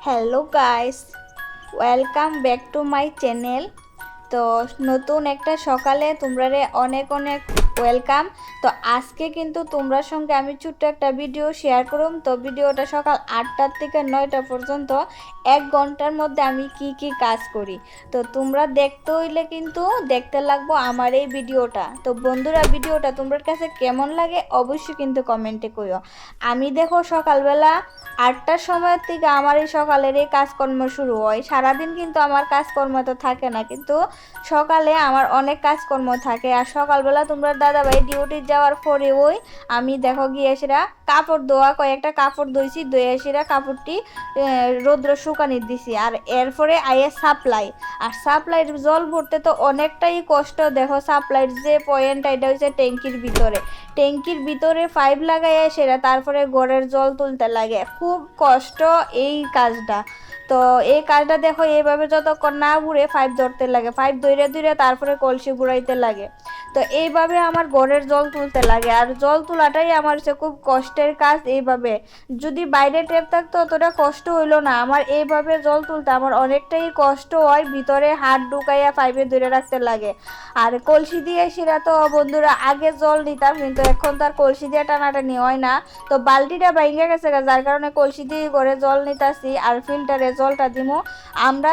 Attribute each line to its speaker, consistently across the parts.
Speaker 1: Hello guys welcome back to my channel তো নতুন একটা সকালে তোমরা অনেক অনেক ওয়েলকাম তো আজকে কিন্তু তোমরা সঙ্গে আমি ছোট্ট একটা ভিডিও শেয়ার করুম। তো ভিডিওটা সকাল আটটার থেকে নয়টা পর্যন্ত এক ঘণ্টার মধ্যে আমি কি কি কাজ করি। তো তোমরা দেখতে হইলে কিন্তু দেখতে লাগবো আমার এই ভিডিওটা তো বন্ধুরা ভিডিওটা তোমার কাছে কেমন লাগে অবশ্যই কিন্তু কমেন্টে কইও। আমি দেখো সকালবেলা আটটার সময়ের থেকে আমার এই সকালের এই কাজকর্ম শুরু হয়। সারাদিন কিন্তু আমার কাজকর্ম তো থাকে না, কিন্তু সকালে আমার অনেক কাজকর্ম থাকে। আর সকালবেলা তোমরা দাদাভাই ডিউটি যাওয়ার পরে ওই আমি দেখো গিয়ে সেরা কাপড় ধোয়া, কয়েকটা কাপড় ধুইছি, ধুয়ে সেরা কাপড়টি রৌদ্র শুকানি দিছি। আর এরপরে আইয়ে সাপ্লাই আর সাপ্লাইয়ের জল ভরতে তো অনেকটাই কষ্ট। দেখো সাপ্লাইয়ের যে পয়েন্ট এটা হচ্ছে ট্যাঙ্কির ভিতরে। ট্যাঙ্কির ভিতরে পাইপ লাগাইয়া সেরা তারপরে গড়ের জল তুলতে লাগে। খুব কষ্ট এই কাজটা। তো এই কাজটা দেখো এইভাবে যতক্ষণ না ঘুরে পাইপ ধরতে লাগে। পাইপ ধরে ধরে তারপরে কলসি ঘুরাইতে লাগে। তো এইভাবে আমার গড়ের জল তুলতে লাগে। আর জল তোলাটাই আমার হচ্ছে খুব কষ্টের কাজ এইভাবে। যদি বাইরে টেপ থাকতো অতটা কষ্ট হইল না। আমার এইভাবে জল তুলতে আমার অনেকটাই কষ্ট হয়, ভিতরে হাত ঢুকাইয়া পাইপে ধরে রাখতে লাগে। আর কলসি দিয়ে সেরা তো বন্ধুরা, আগে জল নিতাম কিন্তু এখন তার কলসি দিয়ে টানাটানি হয় না। তো বালতিটা ভেঙে গেছে যার কারণে কলসি দিয়ে করে জল নিতাছি আর ফিল্টারে জলটা দিমু। আমরা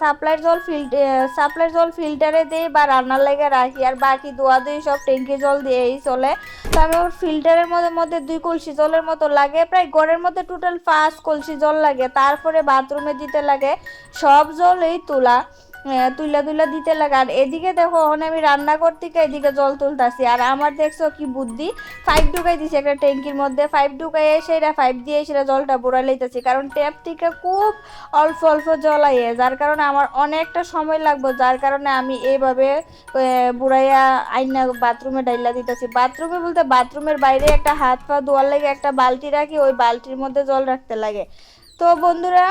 Speaker 1: সাপ্লাইয়ের জল ফিল্ট সাপ্লাইয়ের জল ফিল্টারে দিই বা রান্নার লেগে রাখি। আর বাকি দোয়া দুই সব ট্যাঙ্কি জল দিয়েই চলে। তো আমি ওর ফিল্টারের মধ্যে মধ্যে দুই কলসি জলের মতো লাগে, প্রায় ঘরের মধ্যে টোটাল পাঁচ কলসি জল লাগে। তারপরে বাথরুমে দিতে লাগে। সব জলই তোলা। তুইলা তুইলা দিতে লাগে। আর এদিকে দেখো ওখানে আমি রান্না করতে এদিকে জল তুলতাছি। আর আমার দেখছ কি বুদ্ধি? পাইপ ঢুকাই দিছি একটা ট্যাঙ্কির মধ্যে। পাইপ ঢুকাই সেটা পাইপ দিয়ে সেটা জলটা বুড়াই লইতেছি। কারণ ট্যাপ থেকে খুব অল্প অল্প জল আইয়ে, যার কারণে আমার অনেকটা সময় লাগবে। যার কারণে আমি এইভাবে বুড়াইয়া আইনা বাথরুমে ডাইলা দিতেছি। বাথরুমে বলতে বাথরুমের বাইরে একটা হাত পা ধোয়ার লাগে একটা বালতি রাখি, ওই বালতির মধ্যে জল রাখতে লাগে। তো বন্ধুরা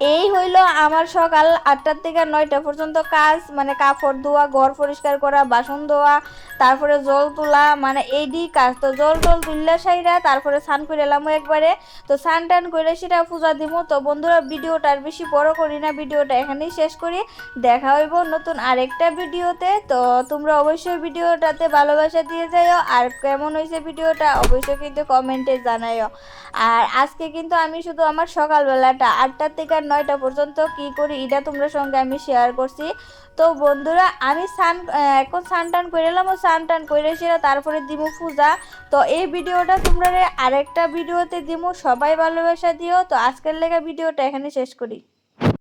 Speaker 1: এই হইল আমার সকাল আটটার থেকে নয়টা পর্যন্ত কাজ মানে কাপড় ধোয়া, ঘর পরিষ্কার করা, বাসন ধোয়া, তারপরে জল তোলা মানে এইডি কাজ। তো জল টল তুললে সাইরা তারপরে স্নান করে এলাম একবারে। তো স্নান টান করে সেটা পূজা দিব। তো বন্ধুরা, ভিডিওটা আর বেশি বড় করি না, ভিডিওটা এখানেই শেষ করি। দেখা হইব নতুন আরেকটা ভিডিওতে। তো তোমরা অবশ্যই ভিডিওটাতে ভালোবাসা দিয়ে যাইও। আর কেমন হয়েছে ভিডিওটা অবশ্যই কিন্তু কমেন্টে জানাইও। আর আজকে কিন্তু আমি শুধু আমার সকালবেলাটা আটটার থেকে নয়টা পর্যন্ত কি করি, এটা তোমরা সঙ্গে আমি শেয়ার করছি। তো বন্ধুরা, আমি সান এখন সান টান করে এলাম, ও সান টান করে সেরা তারপরে দিমু পূজা। তো এই ভিডিওটা তোমরা আরেকটা ভিডিওতে দিমু, সবাই ভালোবাসা দিও। তো আজকের লেগে ভিডিওটা এখানে শেষ করি।